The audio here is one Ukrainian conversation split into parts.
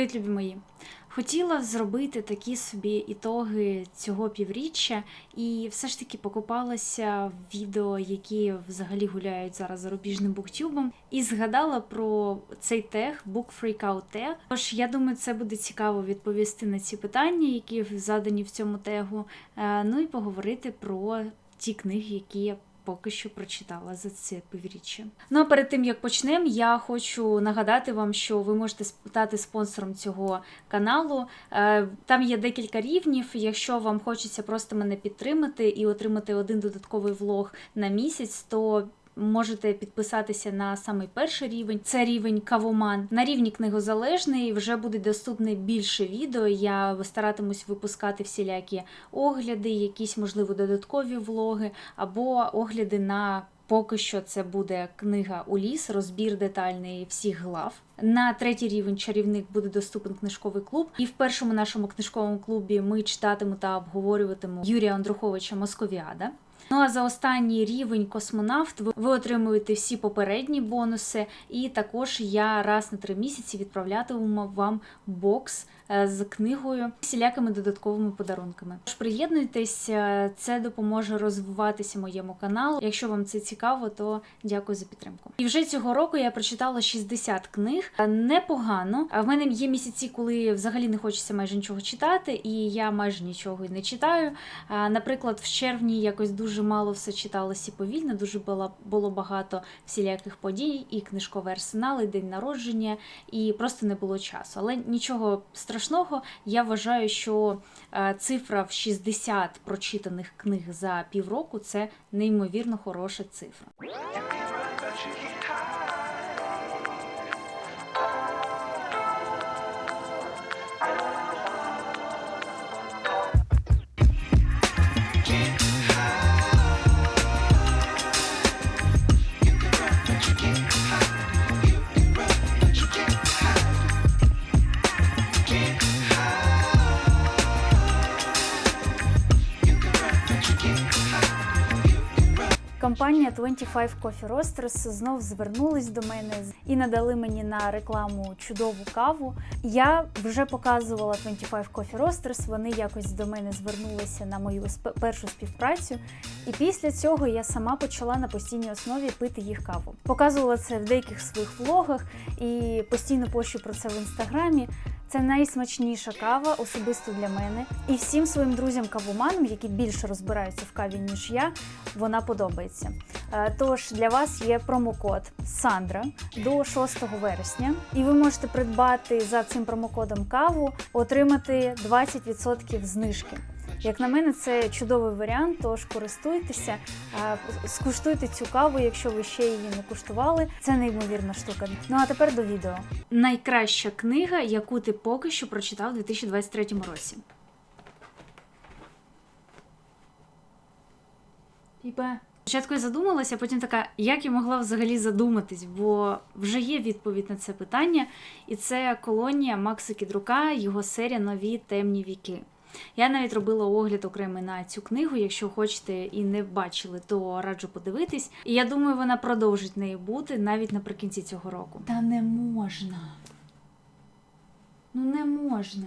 Привіт, любі мої! Хотіла зробити такі собі ітоги цього півріччя, і все ж таки покопалася в відео, які взагалі гуляють зараз зарубіжним буктюбом, і згадала про цей тег Book Freakout Tag. Тож я думаю, це буде цікаво відповісти на ці питання, які задані в цьому тегу. Е, Ну і поговорити про ті книги, які я поки що прочитала за це півріччя. Ну а перед тим як почнемо, я хочу нагадати вам, що ви можете стати спонсором цього каналу. Е, Там є декілька рівнів. Якщо вам хочеться просто мене підтримати і отримати один додатковий влог на місяць, то Можете підписатися на самий перший рівень, це рівень кавоман. На рівні книгозалежний вже буде доступне більше відео. Я старатимусь випускати всілякі огляди, якісь можливо додаткові влоги або огляди на. Поки що це буде книга у ліс, розбір детальний всіх глав. На третій рівень чарівник буде доступен книжковий клуб. І в першому нашому книжковому клубі ми читатимемо та обговорюватимемо Юрія Андруховича Московіада. Ну а за останній рівень космонавт ви, ви отримуєте всі попередні бонуси, і також я раз на три місяці відправлятиму вам бокс е, з книгою всілякими додатковими подарунками. Тож приєднуйтесь, е, це допоможе розвиватися моєму каналу. Якщо вам це цікаво, то дякую за підтримку. І вже цього року я прочитала 60 книг. Е, Непогано. А в мене є місяці, коли взагалі не хочеться майже нічого читати, і я майже нічого не читаю. Наприклад, в червні якось дуже мало все читалося повільно, дуже було, багато всіляких подій, і книжковий арсенал, і день народження, і просто не було часу. Але нічого страшного, я вважаю, що е, цифра в 60 прочитаних книг за півроку це неймовірно хороша цифра. again. Компанія 25 Coffee Roasters знов звернулись до мене і надали мені на рекламу чудову каву. Я вже показувала 25 Coffee Roasters, Вони якось до мене звернулися на мою першу співпрацю. І після цього я сама почала на постійній основі пити їх каву. Показувала це в деяких своїх влогах і постійно пощу про це в інстаграмі. Це найсмачніша кава особисто для мене. І всім своїм друзям-кавоманам, які більше розбираються в каві, ніж я, вона подобається. Е, Тож для вас є промокод Сандра до 6 вересня, і ви можете придбати за цим промокодом каву, отримати 20% знижки. Як на мене, це чудовий варіант, тож користуйтеся, скуштуйте цю каву, якщо ви ще її не куштували. Це неймовірна штука. Ну а тепер до відео. Найкраща книга, яку ти поки що прочитав у 2023 році. Піпе. Спочатку я задумалася, а потім така, як я могла взагалі задуматись, бо вже є відповідь на це питання, і це колонія Макса Кідрука, його серія Нові темні віки. Я навіть робила огляд окремий на цю книгу. Якщо хочете і не бачили, то раджу подивитись. І я думаю, вона продовжить нею бути навіть наприкінці цього року. Та не можна. Ну не можна.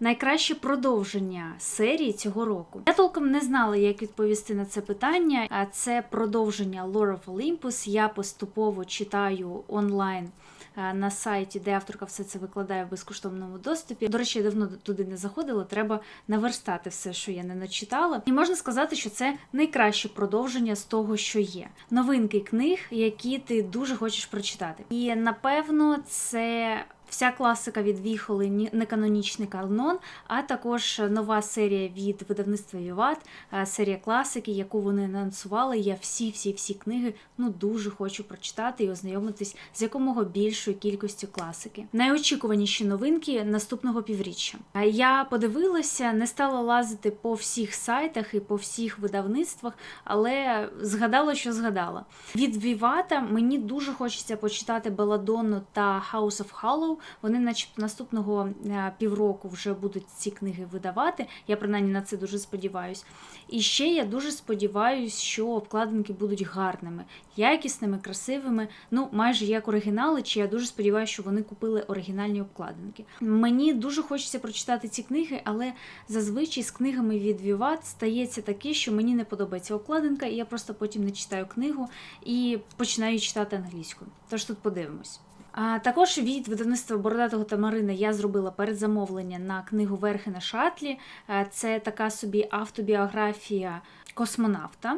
Найкраще продовження серії цього року. Я толком не знала, як відповісти на це питання. А це продовження Lore of Olympus. Я поступово читаю онлайн на сайті, де авторка все це викладає в безкоштовному доступі. До речі, я давно туди не заходила. Треба наверстати все, що я не начитала. І можна сказати, що це найкраще продовження з того, що є. Новинки книг, які ти дуже хочеш прочитати. І напевно, це. Вся класика від Віхоли, ні- неканонічний канон, а також нова серія від видавництва Віват, е, серія класики, яку вони анонсували. Я всі-всі-всі книги ну дуже хочу прочитати і ознайомитись з якомога більшою кількістю класики. Найочікуваніші новинки наступного півріччя. Я подивилася, не стала лазити по всіх сайтах і по всіх видавництвах, але згадала, що згадала. Від Вівата мені дуже хочеться почитати Беладонну та House of Hollow. Вони, начебто, наступного е, півроку вже будуть ці книги видавати. Я принаймні на це дуже сподіваюся. І ще я дуже сподіваюся, що обкладинки будуть гарними, якісними, красивими. Ну, майже як оригінали. Чи я дуже сподіваюся, що вони купили оригінальні обкладинки. Мені дуже хочеться прочитати ці книги, але зазвичай з книгами від Vivat стається таке, що мені не подобається обкладинка, і я просто потім не читаю книгу і починаю читати англійською. Тож тут подивимось. А також від видавництва Бородатого тамарини я зробила передзамовлення на книгу Верхи на шатлі. Е, Це така собі автобіографія космонавта.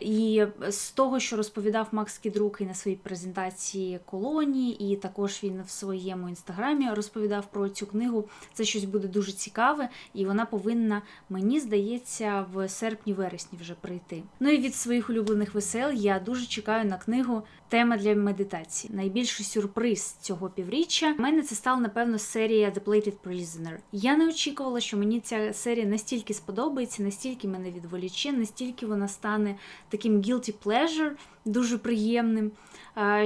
І з того, що розповідав Макс Кідрук і на своїй презентації колонії, і також він в своєму інстаграмі розповідав про цю книгу. Це щось буде дуже цікаве, і вона повинна, мені здається, в серпні-вересні вже прийти. Ну і від своїх улюблених весел я дуже чекаю на книгу Тема для медитації. Найбільший сюрприз цього півріччя. У мене це стала, напевно, серія The Plated Prisoner. Я не очікувала, що мені ця серія настільки сподобається, настільки мене відволіче, настільки вона стане таким guilty pleasure, дуже приємним,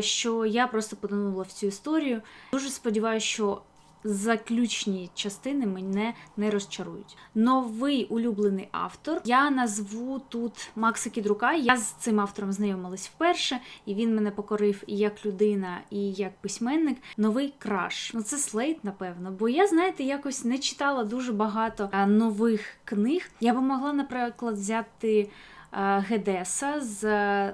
що я просто потонула в цю історію. Дуже сподіваюся, що заключні частини мене не розчарують. Новий улюблений автор. Я назву тут Макса Кідрука. Я з цим автором знайомилась вперше, і він мене покорив і як людина, і як письменник. Новий краш. Ну це слейт, напевно. Бо я, знаєте, якось не читала дуже багато нових книг. Я би могла, наприклад, взяти. Е, Гедеса з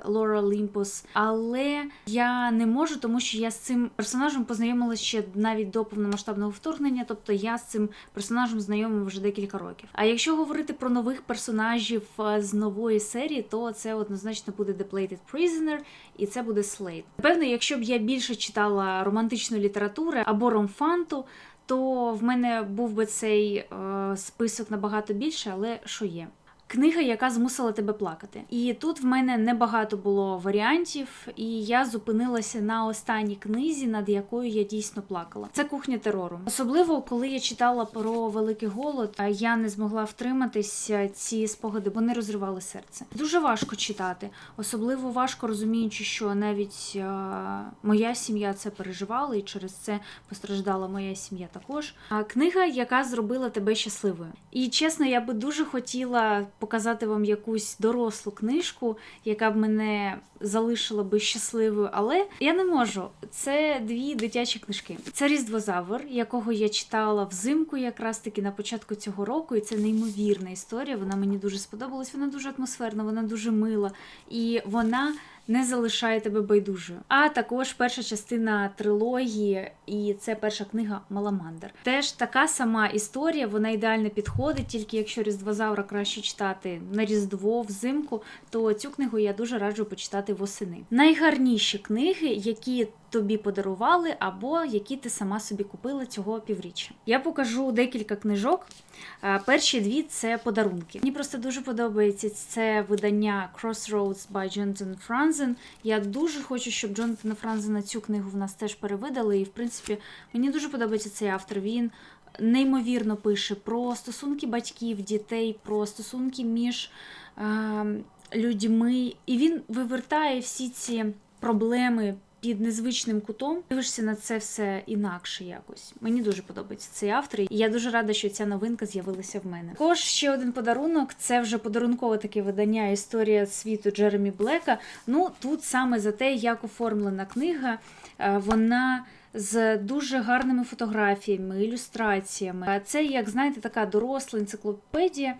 Лора Олімпус, але я не можу, тому що я з цим персонажем познайомилася ще навіть до повномасштабного вторгнення, тобто я з цим персонажем знайома вже декілька років. А якщо говорити про нових персонажів е, з нової серії, то це однозначно буде The Plated Prisoner і це буде Slate. Напевно, якщо б я більше читала романтичної літератури або ромфанту, то в мене був би цей е, список набагато більше, але що є? Книга, яка змусила тебе плакати. І тут в мене небагато було варіантів, і я зупинилася на останній книзі, над якою я дійсно плакала. Це кухня терору. Особливо, коли я читала про великий голод, я не змогла втриматися. Ці спогади вони розривали серце. Дуже важко читати, особливо важко розуміючи, що навіть е, моя сім'я це переживала, і через це постраждала моя сім'я також. А книга, яка зробила тебе щасливою. І чесно, я би дуже хотіла показати вам якусь дорослу книжку, яка б мене залишила би щасливою, але я не можу. Це дві дитячі книжки. Це Різдвозавр, якого я читала взимку, якраз таки на початку цього року, і це неймовірна історія. Вона мені дуже сподобалась. Вона дуже атмосферна, вона дуже мила, і вона. Не залишає тебе байдужою. А також перша частина трилогії, і це перша книга Маламандр. Теж така сама історія, вона ідеально підходить, тільки якщо Різдвозавра краще читати на Різдво взимку, то цю книгу я дуже раджу почитати восени. Найгарніші книги, які тобі подарували, або які ти сама собі купила цього півріччя. Я покажу декілька книжок. Е, Перші дві це подарунки. Мені просто дуже подобається це видання Crossroads by Jonathan Franzen. Я дуже хочу, щоб Джонатана Франзена цю книгу в нас теж перевидали. І, в принципі, мені дуже подобається цей автор. Він неймовірно пише про стосунки батьків, дітей, про стосунки між е, людьми. І він вивертає всі ці проблеми під незвичним кутом. Дивишся на це все інакше якось. Мені дуже подобається цей автор, і я дуже рада, що ця новинка з'явилася в мене. Також ще один подарунок це вже подарункове таке видання Історія світу Джеремі Блека. Ну тут саме за те, як оформлена книга, Е, вона. З дуже гарними фотографіями, ілюстраціями. Це, як знаєте, така доросла енциклопедія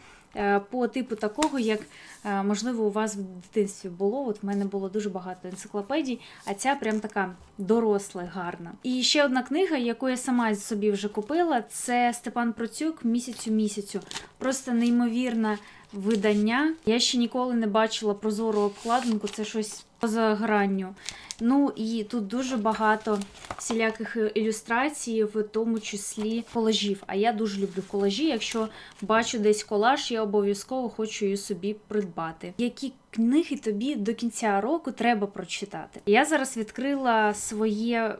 по типу такого, як е, можливо у вас в дитинстві було. От в мене було дуже багато енциклопедій, а ця прям така доросла, гарна. І ще одна книга, яку я сама собі вже купила, це Степан Процюк місяцю місяцю. Просто неймовірне видання. Я ще ніколи не бачила прозору обкладинку, це щось поза гранню. Ну і тут дуже багато всіляких ілюстрацій, в тому числі колажів. А я дуже люблю колажі. Якщо бачу десь колаж, я обов'язково хочу її собі придбати. Які книги тобі до кінця року треба прочитати? Я зараз відкрила своє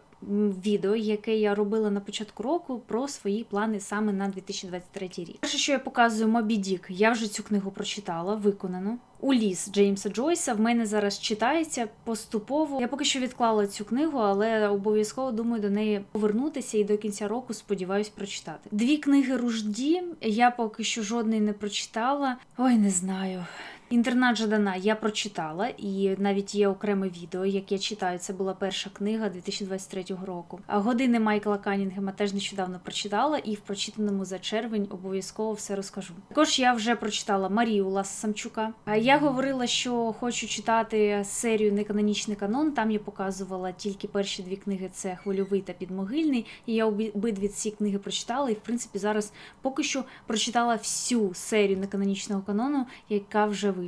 відео, яке я робила на початку року, про свої плани саме на 2023 рік. Перше, що я показую Мобі Дік, я вже цю книгу прочитала, виконану. Уліс Джеймса Джойса в мене зараз читається поступово. Я поки що відклала цю книгу, але обов'язково думаю до неї повернутися і до кінця року сподіваюсь прочитати. Дві книги Ружді я поки що жодної не прочитала. Ой, не знаю. Інтернат Жадана я прочитала, і навіть є окреме відео, як я читаю. Це була перша книга 2023 року. А години Майкла Канінгема теж нещодавно прочитала, і в прочитаному за червень обов'язково все розкажу. Також я вже прочитала Марію Ласа Самчука. Я говорила, що хочу читати серію Неканонічний канон. Там я показувала тільки перші дві книги: це Хвильовий та Підмогильний. І я обидві ці книги прочитала. І в принципі зараз поки що прочитала всю серію неканонічного канону, яка вже вийшла.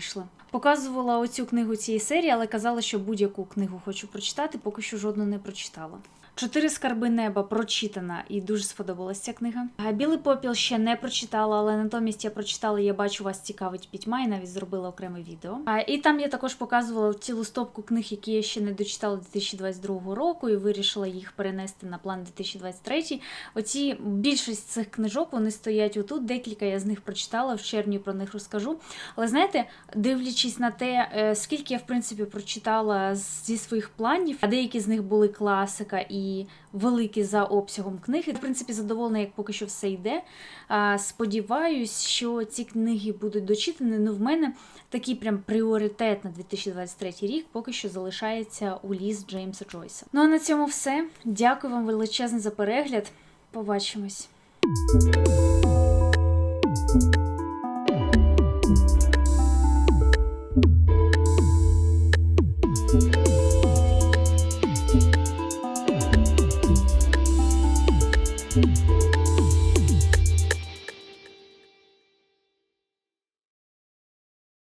Показувала оцю книгу цієї серії, але казала, що будь-яку книгу хочу прочитати, поки що жодну не прочитала. Чотири скарби неба прочитана і дуже сподобалася ця книга. Білий попіл ще не прочитала, але натомість я прочитала Я бачу вас цікавить пітьма і навіть зробила окреме відео. І там я також показувала цілу стопку книг, які я ще не дочитала 2022 року, і вирішила їх перенести на план 2023. Оці більшість цих книжок вони стоять отут. Декілька я з них прочитала в червні про них розкажу. Але знаєте, дивлячись на те, е, скільки я в принципі прочитала зі своїх планів, а деякі з них були класика і великі за обсягом книги. В принципі, задоволена, як поки що все йде. Сподіваюсь, що ці книги будуть дочитані. Ну, в мене такий прям пріоритет на 2023 рік поки що залишається у ліс Джеймса Джойса. Ну а на цьому все. Дякую вам величезне за перегляд. Побачимось.